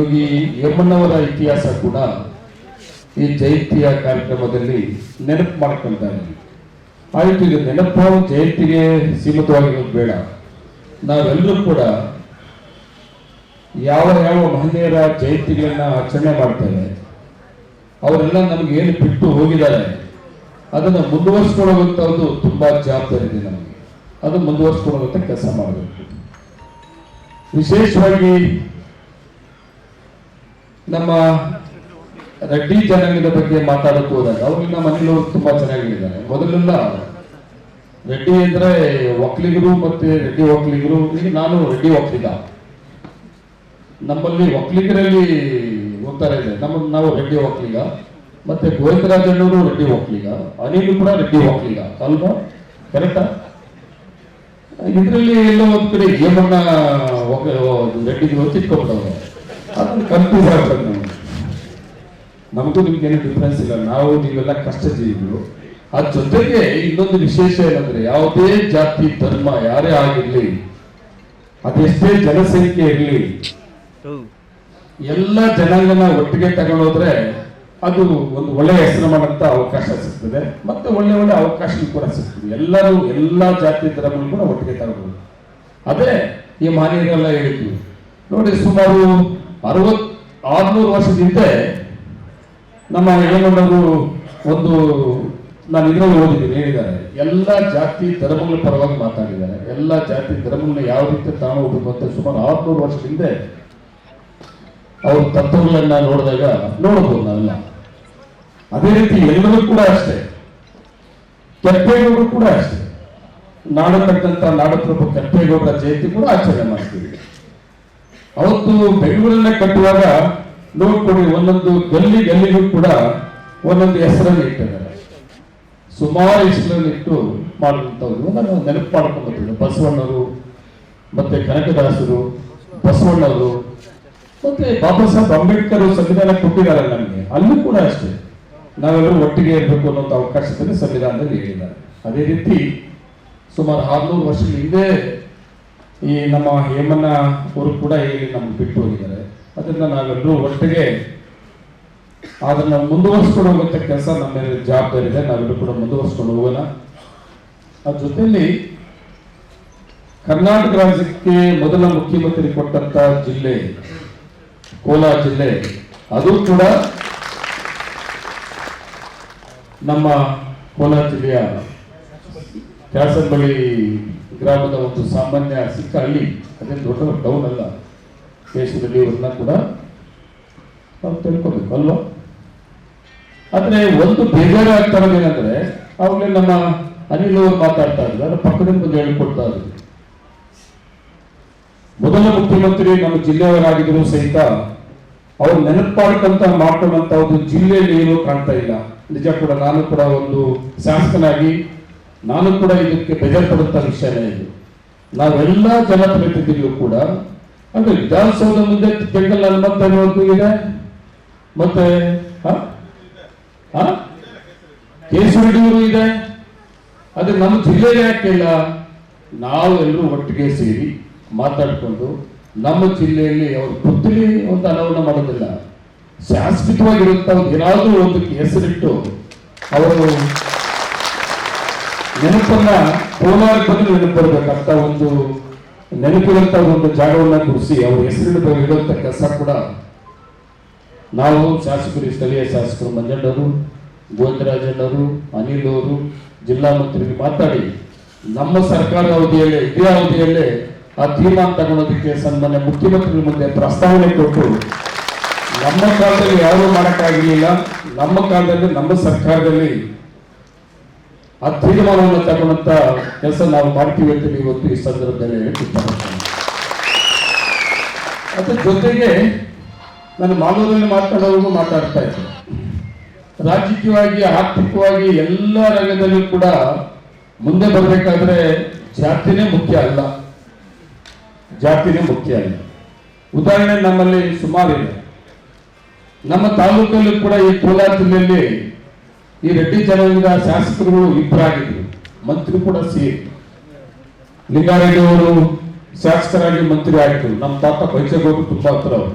ಯೋಗಿ ಯಮನವರ ಇತಿಹಾಸ ಕೂಡ ಈ ಜಯಂತಿಯ ಕಾರ್ಯಕ್ರಮದಲ್ಲಿ ನೆನಪು ಮಾಡ್ಕೊಳ್ತಾರೆ ಆಯಿತು, ಇದು ನೆನಪು ಜಯಂತಿಗೆ ಸೀಮಿತವಾಗಿರೋದು ಬೇಡ. ನಾವೆಲ್ಲರೂ ಕೂಡ ಯಾವ ಯಾವ ಮಹಿಳೆಯರ ಜಯಂತಿಗಳನ್ನ ಆಚರಣೆ ಮಾಡ್ತೇವೆ, ಅವರೆಲ್ಲ ನಮ್ಗೆ ಏನು ಬಿಟ್ಟು ಹೋಗಿದ್ದಾರೆ, ಅದನ್ನು ಮುಂದುವರಿಸ್ಕೊಳ್ಳುವಂಥದ್ದು ತುಂಬಾ ಜವಾಬ್ದಾರಿ ಇದೆ ನಮಗೆ. ಅದನ್ನು ಮುಂದುವರಿಸ್ಕೊಳ್ಳುವಂಥ ಕೆಲಸ ಮಾಡಬೇಕು. ವಿಶೇಷವಾಗಿ ನಮ್ಮ ರೆಡ್ಡಿ ಜನಾಂಗದ ಬಗ್ಗೆ ಮಾತಾಡಕ್ಕೆ ಹೋದಾಗ ಅವ್ರಿಗೆ ಮನೇಲಿ ತುಂಬಾ ಚೆನ್ನಾಗಿದ್ದಾರೆ. ಮೊದಲೆಲ್ಲ ರೆಡ್ಡಿ ಅಂದ್ರೆ ಒಕ್ಕಲಿಗರು ಮತ್ತೆ ರೆಡ್ಡಿ ಒಕ್ಕಲಿಗರು ಈಗ ನಾನು ರೆಡ್ಡಿ ಒಕ್ಕಲಿಗ ನಮ್ಮಲ್ಲಿ ಒಕ್ಕಲಿಗರಲ್ಲಿ ಒಂಥರ ಇದೆ. ನಮ್ಮ, ನಾವು ರೆಡ್ಡಿ ಒಕ್ಕಲಿಗ ಮತ್ತೆ ಗೋವಿಂದರಾಜಣ್ಣವರು ರೆಡ್ಡಿ ಒಕ್ಕಲಿಗ ಅನಿಲ್ ಕೂಡ ರೆಡ್ಡಿ ಒಕ್ಕಲಿಗ ಅಲ್ವಾ? ಕರೆಕ್ಟಾ? ಇದರಲ್ಲಿ ಎಲ್ಲೋ ಒಂದ್ ಕಡೆ ಏಮಣ್ಣ ರೆಡ್ಡಿಗೆ ಒತ್ತಿಟ್ಕೊಂಡ್ಬಿಟ್ಟವ್ರೆ ಅದನ್ನು ಕನ್ಫ್ಯೂಸ್ ಆಗ್ತದೆ ನಾವು ನಮಗೂ ಡಿಫ್ರೆನ್ಸ್ ಇಲ್ಲ. ನಾವು ನೀವೆಲ್ಲ ಕಷ್ಟ ಜೀವಿಗಳು ಅದ್ರ ಜೊತೆಗೆ ಇನ್ನೊಂದು ವಿಶೇಷ ಏನಂದ್ರೆ ಯಾವುದೇ ಜಾತಿ, ಧರ್ಮ, ಯಾರೇ ಆಗಿರ್ಲಿ ಅದೆಷ್ಟೇ ಜನಸಂಖ್ಯೆ ಇರಲಿ, ಎಲ್ಲ ಜನಾಂಗನ ಒಟ್ಟಿಗೆ ತಗೊಂಡೋದ್ರೆ ಅದು ಒಂದು ಒಳ್ಳೆಯ ಹೆಸರು ಮಾಡಂತ ಅವಕಾಶ ಸಿಗ್ತದೆ. ಮತ್ತೆ ಒಳ್ಳೆ ಒಳ್ಳೆ ಅವಕಾಶ ಕೂಡ ಸಿಗ್ತದೆ. ಎಲ್ಲರೂ ಎಲ್ಲ ಜಾತಿ ಧರ್ಮಗಳು ಕೂಡ ಒಟ್ಟಿಗೆ ತಗೊಳ್ಬೋದು ಅದೇ ಈ ಮಾನ್ಯರೆಲ್ಲ ಹೇಳಿದ್ವಿ ನೋಡಿ ಸುಮಾರು ಅರವತ್ ಆರ್ನೂರು ವರ್ಷದ ಹಿಂದೆ ನಮ್ಮ ಏನನ್ನೋರು ಒಂದು ನಾನು ಇದರಲ್ಲಿ ಓದಿದ್ದೀನಿ, ಹೇಳಿದ್ದಾರೆ. ಎಲ್ಲ ಜಾತಿ ಧರ್ಮಗಳ ಪರವಾಗಿ ಮಾತಾಡಿದ್ದಾರೆ. ಎಲ್ಲ ಜಾತಿ ಧರ್ಮಗಳನ್ನ ಯಾವ ರೀತಿ ತಾನು ಅಂತ ಸುಮಾರು ಆರ್ನೂರು ವರ್ಷದ ಹಿಂದೆ ಅವ್ರ ತತ್ವಗಳನ್ನ ನೋಡಿದಾಗ ನೋಡಬಹುದು ನಾವೆಲ್ಲ. ಅದೇ ರೀತಿ ಎಲ್ಲರೂ ಕೂಡ ಅಷ್ಟೇ. ಕೆಂಪೇಗೌಡರು ಕೂಡ ಅಷ್ಟೇ. ನಾಡತಕ್ಕಂಥ ನಾಡಪ್ರಭು ಕೆಂಪೇಗೌಡರ ಜಯಂತಿ ಕೂಡ ಆಚರಣೆ ಮಾಡ್ತೀವಿ. ಅವತ್ತು ಬೆಂಗಳೂರನ್ನ ಕಟ್ಟುವಾಗ ನೋಡ್ಕೊಳ್ಳಿ ಒಂದೊಂದು ಗಲ್ಲಿ ಗಲ್ಲಿಗೂ ಕೂಡ ಒಂದೊಂದು ಹೆಸರನ್ನು ಇಟ್ಟಿದ್ದಾರೆ. ಸುಮಾರು ಹೆಸರನ್ನು ಇಟ್ಟು ಮಾಡುವಂಥವ್ರು. ನಾನು ನೆನಪು ಮಾಡ್ಕೊಂಡ್ಬರ್ತೀನಿ ಬಸವಣ್ಣರು, ಮತ್ತೆ ಕನಕದಾಸರು ಬಸವಣ್ಣರು ಮತ್ತೆ ಬಾಬಾ ಸಾಹೇಬ್ ಅಂಬೇಡ್ಕರ್ ಸಂವಿಧಾನ ಕೊಟ್ಟಿದ್ದಾರೆ ನಮಗೆ. ಅಲ್ಲೂ ಕೂಡ ಅಷ್ಟೇ. ನಾವೆಲ್ಲರೂ ಒಟ್ಟಿಗೆ ಇರಬೇಕು ಅನ್ನೋ ಅವಕಾಶದಲ್ಲಿ ಸಂವಿಧಾನದಲ್ಲಿ ಹೇಳಿದ್ದಾರೆ. ಅದೇ ರೀತಿ ಸುಮಾರು ಆರ್ನೂರು ವರ್ಷಗಳ ಹಿಂದೆ ಈ ನಮ್ಮ ಹೇಮನ್ನ ಅವರು ಕೂಡ ಹೇಳಿ ನಮ್ಗೆ ಬಿಟ್ಟು ಹೋಗಿದ್ದಾರೆ. ಅದರಿಂದ ನಾವೆಲ್ಲರೂ ಒಟ್ಟಿಗೆ ಅದನ್ನ ಮುಂದುವರಿಸ್ಕೊಂಡು ಹೋಗುವಂತ ಕೆಲಸ ನಮ್ಮ ಮೇಲೆ ಜವಾಬ್ದಾರಿ ಇದೆ. ನಾವೆಲ್ಲರೂ ಕೂಡ ಮುಂದುವರ್ಸ್ಕೊಂಡು ಹೋಗೋಣ. ಅದ್ರ ಜೊತೆಯಲ್ಲಿ ಕರ್ನಾಟಕ ರಾಜ್ಯಕ್ಕೆ ಮೊದಲ ಮುಖ್ಯಮಂತ್ರಿ ಕೊಟ್ಟಂತ ಜಿಲ್ಲೆ, ಕೋಲಾರ ಜಿಲ್ಲೆ, ಅದು ಕೂಡ ನಮ್ಮ ಕೋಲಾರ ಜಿಲ್ಲೆಯ ಕ್ಯಾಸಂಬಳಿ ಗ್ರಾಮದ ಒಂದು ಸಾಮಾನ್ಯ ಸಿಕ್ಕ ಹಳ್ಳಿ ಅದೇನು ದೊಡ್ಡ ಟೌನ್ ಅಲ್ಲ, ದೇಶದಲ್ಲಿ ಇವ್ರನ್ನ ಕೂಡ ನಾವು ತಿಳ್ಕೊಬೇಕು, ಅಲ್ವಾ? ಆದ್ರೆ ಒಂದು ಬೇಜಾರು ಆಗ್ತಾ ಏನಂದ್ರೆ ಅವಾಗಲೇ ನಮ್ಮ ಅನಿಲ್ ಅವರು ಮಾತಾಡ್ತಾ ಇದ್ರು, ಅದ್ರ ಪಕ್ಕದಿಂದ ಬಂದು ಹೇಳ್ಕೊಡ್ತಾ ಇದ್ರು. ಮೊದಲ ಮುಖ್ಯಮಂತ್ರಿ ನಮ್ಮ ಜಿಲ್ಲೆಯವರಾಗಿದ್ರು ಸಹಿತ, ಅವ್ರು ನೆನಪಾಡ್ಕಂತ ಮಾಡ್ಕೊಂಡಂತ ಒಂದು ಜಿಲ್ಲೆಯಲ್ಲಿ ಏನೂ ಕಾಣ್ತಾ ಇಲ್ಲ. ನಿಜ ಕೂಡ, ನಾನು ಕೂಡ ಒಂದು ಶಾಸಕನಾಗಿ ನಾನು ಕೂಡ ಇದಕ್ಕೆ ಬೇಜಾರು ಪಡುವಂತ ವಿಷಯನೇ ಇದು. ನಾವೆಲ್ಲ ಜನಪ್ರತಿನಿಧಿಗಳು ಕೂಡ, ಅಂದ್ರೆ ವಿಧಾನಸೌಧ ಮುಂದೆ ಜಂಗಲ್ ಹನುಮಂತ ಇದೆ ಮತ್ತೆ? ಕೇಸರಡಿಯೂರು ಇದೆ. ಅದು ನಮ್ಮ ಜಿಲ್ಲೆ ಯಾಕೆ ಇಲ್ಲ? ನಾವು ಎಲ್ಲರೂ ಒಟ್ಟಿಗೆ ಸೇರಿ ಮಾತಾಡಿಕೊಂಡು ನಮ್ಮ ಜಿಲ್ಲೆಯಲ್ಲಿ ಅವರು ಪುತ್ರಿ ಒಂದು ಅನಾವರಣ ಮಾಡೋದಿಲ್ಲ. ಶಾಶ್ವತವಾಗಿರುವಂತ ಒಂದು ಏನಾದರೂ ಒಂದು ಹೆಸರಿಟ್ಟು ಅವರು ನೆನಪನ್ನ ಕೋಲಾರ ಬಂದು ಒಂದು ನೆನಪಿರುವಂತ ಒಂದು ಜಾಗವನ್ನ ಗುರುಸಿ, ಅವ್ರ ಹೆಸರಿನ ಇಡುವಂತ ಕೆಲಸ ಕೂಡ ನಾವು ಶಾಸಕರು, ಸ್ಥಳೀಯ ಶಾಸಕರು ಮಂಜಣ್ಣವರು ಗೋವಿಂದರಾಜಣ್ಣವರು ಅನಿಲ್ ಅವರು, ಜಿಲ್ಲಾ ಮಂತ್ರಿಗೆ ಮಾತಾಡಿ, ನಮ್ಮ ಸರ್ಕಾರದ ಅವಧಿಯಲ್ಲಿ, ಇದೇ ಅವಧಿಯಲ್ಲೇ ಆ ತೀರ್ಮಾನ ತಗೊಳ್ಳೋದಕ್ಕೆ ಸನ್ಮಾನ್ಯ ಮುಖ್ಯಮಂತ್ರಿಗಳ ಮುಂದೆ ಪ್ರಸ್ತಾವನೆ ಕೊಟ್ಟು, ನಮ್ಮ ಕಾಲದಲ್ಲಿ ಯಾರು ಮಾಡೋಕ್ಕಾಗಲಿಲ್ಲ. ನಮ್ಮ ಕಾಲದಲ್ಲಿ, ನಮ್ಮ ಸರ್ಕಾರದಲ್ಲಿ ಆ ತೀರ್ಮಾನವನ್ನು ತಗೊಂಡಂತ ಕೆಲಸ ನಾವು ಮಾಡ್ತೀವಿ ಅಂತ ಇವತ್ತು ಈ ಸಂದರ್ಭದಲ್ಲಿ ಅದ್ರ ಜೊತೆಗೆ ನಾನು ಮಾನವರಲ್ಲಿ ಮಾತಾಡೋರಿಗೂ ಮಾತಾಡ್ತಾ ಇದ್ದೆ. ರಾಜಕೀಯವಾಗಿ, ಆರ್ಥಿಕವಾಗಿ ಎಲ್ಲ ರಂಗದಲ್ಲೂ ಕೂಡ ಮುಂದೆ ಬರಬೇಕಾದ್ರೆ ಜಾತಿನೇ ಮುಖ್ಯ ಅಲ್ಲ. ಜಾತಿನೇ ಮುಖ್ಯ ಅಲ್ಲ. ಉದಾಹರಣೆ ನಮ್ಮಲ್ಲಿ ಸುಮಾರು ಇದೆ ನಮ್ಮ ತಾಲೂಕಲ್ಲೂ ಕೂಡ ಈ ಕೋಲಾರ ಜಿಲ್ಲೆಯಲ್ಲಿ ಈ ರೆಡ್ಡಿ ಜನಾಂಗದ ಶಾಸಕರುಗಳು ಇಬ್ಬರಾಗಿದ್ರು ಮಂತ್ರಿ ಕೂಡ ಸೇರಿ. ಲಿಂಗಾರೆಡ್ಡಿ ಅವರು ಶಾಸಕರಾಗಿ ಮಂತ್ರಿ ಆಯಿತು. ನಮ್ಮ ತಾತ ಬೈಚಗೌಡರು ತುಂಬಾ ಹತ್ರ ಅವರು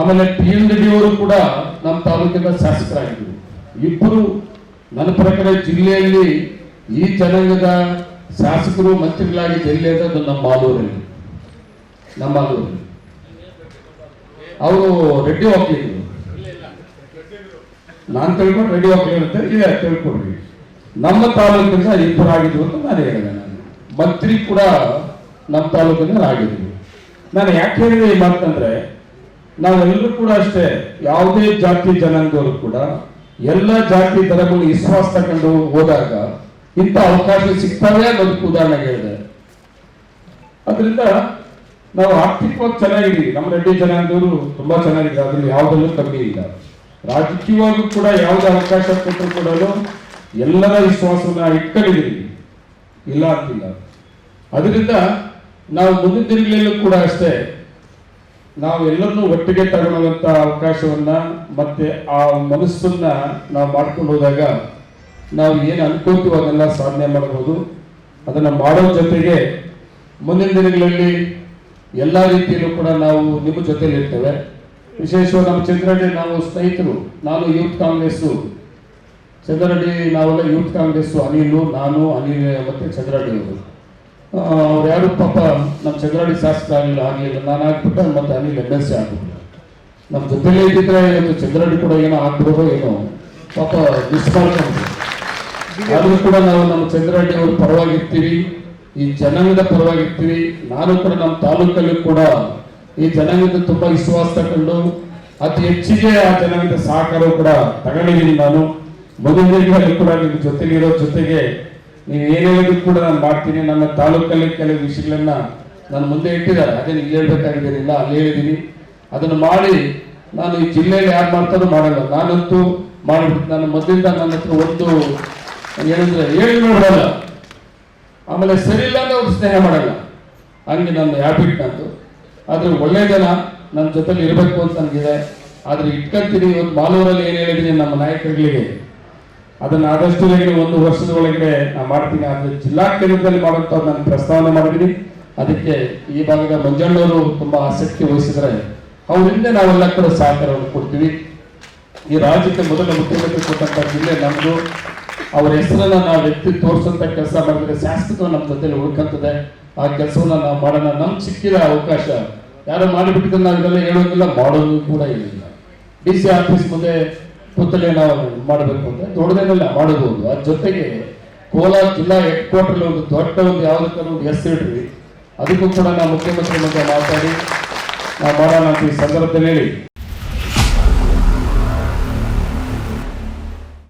ಆಮೇಲೆ ಪಿ ಎನ್ ರೆಡ್ಡಿ ಅವರು ಕೂಡ ನಮ್ಮ ತಾಲೂಕಿನ ಶಾಸಕರಾಗಿದ್ದರು. ಇಬ್ಬರು ನನ್ನ ಪ್ರಕಾರ ಜಿಲ್ಲೆಯಲ್ಲಿ ಈ ಜನಾಂಗದ ಶಾಸಕರು, ಮಂತ್ರಿಗಳಾಗಿ ಅಂತ ನಮ್ಮ ಮಾಲೂರಲ್ಲಿ. ನಮ್ಮ ಮಾಲೂರಲ್ಲಿ. ಅವರು ರೆಡ್ಡಿ ವಕೀಲರು ನಾನು ತಿಳ್ಕೊಂಡು ರೆಡಿ ವಕೀಲರು ಅಂತ ಇದೆ ತಿಳ್ಕೊಡ್ರಿ ನಮ್ಮ ತಾಲೂಕಿನ ಇಬ್ಬರು ಆಗಿದ್ರು ಅಂತ ನಾನು ಹೇಳಿದೆ ನಾನು. ಮಂತ್ರಿ ಕೂಡ ನಮ್ಮ ತಾಲೂಕಿನ ಆಗಿದ್ವಿ ನಾನು ಯಾಕೆ ಹೇಳಿದೆ ಈ ಮಾತಂದ್ರೆ, ನಾವೆಲ್ಲರೂ ಕೂಡ ಅಷ್ಟೇ, ಯಾವುದೇ ಜಾತಿ ಜನಾಂಗದವರು ಕೂಡ ಎಲ್ಲ ಜಾತಿ ಧರ್ಮಗಳು ವಿಶ್ವಾಸ ತಗೊಂಡು ಹೋದಾಗ ಇಂಥ ಅವಕಾಶ ಸಿಗ್ತವೆ ಅನ್ನೋದಕ್ಕೆ ಉದಾಹರಣೆ ಹೇಳಿದೆ. ಅದರಿಂದ ನಾವು ಆರ್ಥಿಕವಾಗಿ ಚೆನ್ನಾಗಿದ್ದೀವಿ. ನಮ್ಮ ರೆಡ್ಡಿ ಜನಾಂಗದವರು ತುಂಬಾ ಚೆನ್ನಾಗಿದೆ ಅದ್ರಲ್ಲಿ ಯಾವುದಲ್ಲೂ ಕಮ್ಮಿ ಇಲ್ಲ. ರಾಜಕೀಯವಾಗೂ ಕೂಡ ಯಾವುದೇ ಅವಕಾಶ ಕೊಟ್ಟರು ಕೂಡ ಎಲ್ಲರ ವಿಶ್ವಾಸವನ್ನ ಇಟ್ಕೊಂಡಿದ್ದೀವಿ. ಇಲ್ಲ ಅಂತಿಲ್ಲ. ಅದರಿಂದ ನಾವು ಮುಂದಿನ ದಿನಗಳಲ್ಲೂ ಕೂಡ ಅಷ್ಟೇ ನಾವು ಎಲ್ಲರನ್ನೂ ಒಟ್ಟಿಗೆ ತಗೊಳ್ಳುವಂಥ ಅವಕಾಶವನ್ನ ಮತ್ತೆ ಆ ಮನಸ್ಸನ್ನ ನಾವು ಮಾಡ್ಕೊಂಡು ಹೋದಾಗ ನಾವು ಏನು ಅನ್ಕೋತೀವೋ ಅದನ್ನೆಲ್ಲ ಸಾಧನೆ ಮಾಡಬಹುದು ಅದನ್ನ ಮಾಡೋ ಜೊತೆಗೆ ಮುಂದಿನ ದಿನಗಳಲ್ಲಿ ಎಲ್ಲ ರೀತಿಯಲ್ಲೂ ಕೂಡ ನಾವು ನಿಮ್ಮ ಜೊತೆಯಲ್ಲಿ ಇರ್ತೇವೆ ವಿಶೇಷವಾಗಿ ನಮ್ಮ ಚಂದ್ರಡ್ಡಿ ನಾವು ಸ್ನೇಹಿತರು, ನಾನು ಯೂತ್ ಕಾಂಗ್ರೆಸ್ಸು. ಚಂದ್ರಡ್ಡಿ ನಾವೆಲ್ಲ ಯೂತ್ ಕಾಂಗ್ರೆಸ್ಸು, ಅನಿಲು, ನಾನು, ಅನಿಲ್, ಮತ್ತು ಚಂದ್ರಡ್ಡಿ ಅವರು ಅವ್ರು ಯಾರು ಪಾಪ ನಮ್ಮ ಚಂದ್ರಡ್ಡಿ ಶಾಸಕ ಆಗಲಿಲ್ಲ ಆಗಲಿಲ್ಲ ನಾನು ಹಾಕ್ಬಿಟ್ಟು ಮತ್ತು ಅನಿಲ್ ಎಂ ಎಲ್ ಸಿ ಆಗ್ಬಿಟ್ಟು ನಮ್ಮ ಜೊತೆಲೇ ಇದ್ದಿದ್ರೆ ಇವತ್ತು ಚಂದ್ರಡ್ಡಿ ಕೂಡ ಏನೋ ಆಗ್ಬಿಡೋದು ಏನೋ. ಪಾಪ ಮಿಸ್ ಆದ್ರೂ ಕೂಡ ನಾವು ನಮ್ಮ ಚಂದ್ರಡ್ಡಿ ಅವ್ರ ಪರವಾಗಿರ್ತೀವಿ. ಈ ಜನಾಂಗದ ಪರವಾಗಿರ್ತೀವಿ. ನಾನು ಕೂಡ ನಮ್ಮ ತಾಲೂಕಲ್ಲೂ ಕೂಡ ಈ ಜನಾಂಗದ ತುಂಬಾ ವಿಶ್ವಾಸ ತಗೊಂಡು ಅತಿ ಹೆಚ್ಚಿಗೆ ಆ ಜನಾಂಗದ ಸಹಕಾರ ಕೂಡ ತಗೊಂಡಿದ್ದೀನಿ ನಾನು. ಮುಂದಿನ ದಿನಗಳಲ್ಲಿ ಕೂಡ ನಿಮ್ಮ ಜೊತೆಲಿರೋ ಜೊತೆಗೆ ನೀವು ಏನೇಳಿದ್ರು ಕೂಡ ನಾನು ಮಾಡ್ತೀನಿ. ನನ್ನ ತಾಲೂಕಲ್ಲಿ ಕೆಲವು ವಿಷಯಗಳನ್ನ ನಾನು ಮುಂದೆ ಇಟ್ಟಿದ್ದಾರೆ. ಅದೇ ಇಲ್ಲಿ ಹೇಳ್ಬೇಕಾಗಿದ್ದೀನಿಲ್ಲ ಅಲ್ಲಿ ಹೇಳಿದ್ದೀನಿ. ಅದನ್ನು ಮಾಡಿ ನಾನು ಈ ಜಿಲ್ಲೆಯಲ್ಲಿ ಯಾರು ಮಾಡ್ತಾರೋ ಮಾಡಲ್ಲ. ನಾನಂತೂ ಮಾಡಿಬಿಟ್ಟು ನಾನು ಮೊದಲಿಂದ ನನ್ನ ಹತ್ರ ಒಂದು ಏನಂದ್ರೆ ಹೇಳಿ ನೋಡಲ್ಲ ಆಮೇಲೆ ಸರಿ ಇಲ್ಲ ಅಂದ್ರೆ ಅವ್ರು ಸ್ನೇಹ ಮಾಡಲ್ಲ. ಹಂಗೆ ನನ್ನ ಹ್ಯಾಬಿಟ್ ನಂದು. ಆದ್ರೆ ಒಳ್ಳೆ ಜನ ನನ್ನ ಜೊತೆಲಿ ಇರಬೇಕು ಅಂತ ನನಗಿದೆ. ಆದ್ರೆ ಇಟ್ಕೊಂತೀನಿ, ಇವತ್ತು ಮಾಲೂರಲ್ಲಿ ಏನು ಹೇಳಿದ್ದೀನಿ ನಮ್ಮ ನಾಯಕರುಗಳಿಗೆ. ಅದನ್ನ ಆದಷ್ಟು ಬೇಗ ಒಂದು ವರ್ಷದ ಒಳಗಡೆ ನಾ ಮಾಡ್ತೀನಿ. ಆದ್ರೆ ಜಿಲ್ಲಾ ಕೇಂದ್ರದಲ್ಲಿ ಮಾಡುವಂತ ನಾನು ಪ್ರಸ್ತಾವನೆ ಮಾಡಿದ್ದೀನಿ. ಅದಕ್ಕೆ ಈ ಭಾಗದ ಮಂಜಣ್ಣವರು ತುಂಬಾ ಆಸಕ್ತಿ ವಹಿಸಿದ್ರೆ ಅವರಿಂದ ನಾವೆಲ್ಲ ಕೂಡ ಸಹಕಾರವನ್ನು ಕೊಡ್ತೀವಿ. ಈ ರಾಜ್ಯಕ್ಕೆ ಮೊದಲ ಮುಖ್ಯಮಂತ್ರಿ ಕೊಟ್ಟಂತ ಜಿಲ್ಲೆ ನಮ್ದು. ಅವರ ಹೆಸರನ್ನ ನಾವು ಎತ್ತಿ ತೋರಿಸಂತ ಕೆಲಸ ಮಾಡಿದ್ರೆ ಶಾಶ್ವತ ನಮ್ಮ ಜೊತೆಲಿ ಉಳ್ಕಂತದೆ. ಆ ಕೆಲಸವನ್ನ ನಾವು ಮಾಡೋಣ. ನಮ್ಗೆ ಸಿಕ್ಕಿದ ಅವಕಾಶ. ಯಾರು ಮಾಡಿಬಿಟ್ಟಿದ್ರೆ ನಾವು ಇದೆಲ್ಲ ಹೇಳೋದಿಲ್ಲ ಮಾಡೋದು ಕೂಡ ಇಲ್ಲ ಡಿ ಸಿ ಆಫೀಸ್ ಮುಂದೆ ಪುತ್ತಲೆ ನಾವು ಮಾಡಬೇಕು ಅಂದ್ರೆ ದೊಡ್ಡದೇನೆಲ್ಲ ಮಾಡಬಹುದು ಅದ್ರ ಜೊತೆಗೆ ಕೋಲಾರ ಜಿಲ್ಲಾ ಹೆಡ್ ಕ್ವಾರ್ಟರ್ ಒಂದು ದೊಡ್ಡ ಒಂದು ಯಾವ್ದಕ್ಕಾದ್ರೂ ಒಂದು ಹೆಸರಿಡ್ರಿ ಅದಕ್ಕೂ ಕೂಡ ನಾವು ಮುಖ್ಯಮಂತ್ರಿ ಮುಂದೆ ಮಾತಾಡಿ, ನಾವು ಮಾಡೋಣ ಈ ಸಂದರ್ಭದಲ್ಲಿ